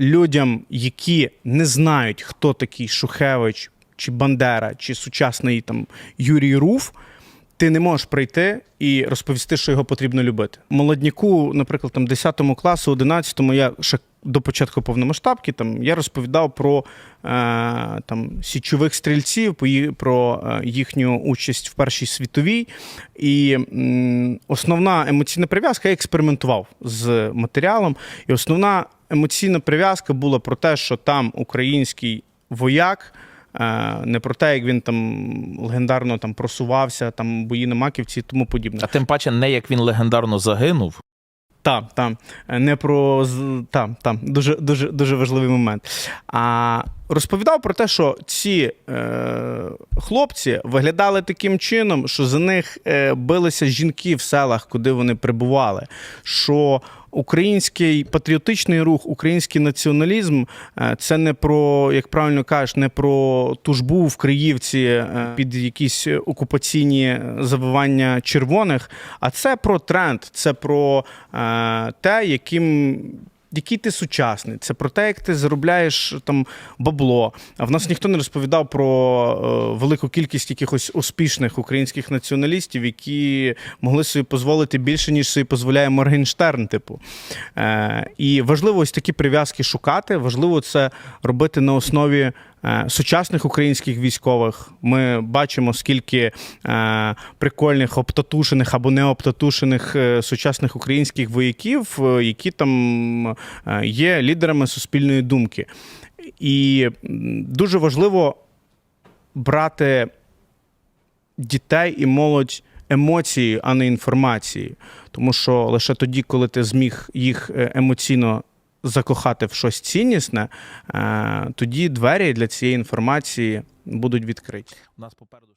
людям, які не знають, хто такий Шухевич, чи Бандера, чи сучасний там Юрій Руф, ти не можеш прийти і розповісти, що його потрібно любити. Молодняку, наприклад, там 10 класу, 11 я ще до початку повномасштабки там я розповідав про е, там січових стрільців, про е, їхню участь в Першій світовій. І основна емоційна прив'язка я експериментував з матеріалом. І основна емоційна прив'язка була про те, що там український вояк. е, Не про те, як він там легендарно там просувався, там бої на маківці і тому подібне. А тим паче, не як він легендарно загинув. Так, там Не про з- та, та, дуже, дуже, дуже важливий момент. А розповідав про те, що ці е, хлопці виглядали таким чином, що за них е, билися жінки в селах, куди вони прибували. Що український патріотичний рух, український націоналізм е, це не про, як правильно кажеш, не про тужбу в Криївці е, під якісь окупаційні завивання червоних, а це про тренд, це про те, яким. Який ти сучасний, це про те, як ти заробляєш там бабло. А в нас ніхто не розповідав про е, велику кількість якихось успішних українських націоналістів, які могли собі дозволити більше, ніж собі дозволяє Моргенштерн. Типу. Е, і важливо ось такі прив'язки шукати. Важливо це робити на основі сучасних українських військових. Ми бачимо, скільки е, прикольних обтатушених або не обтатушених е, сучасних українських вояків, е, які там е, є лідерами суспільної думки. І дуже важливо брати дітей і молодь емоції, а не інформації. Тому що лише тоді, коли ти зміг їх е, емоційно закохати в щось ціннісне, е, тоді двері для цієї інформації будуть відкриті. У нас попереду.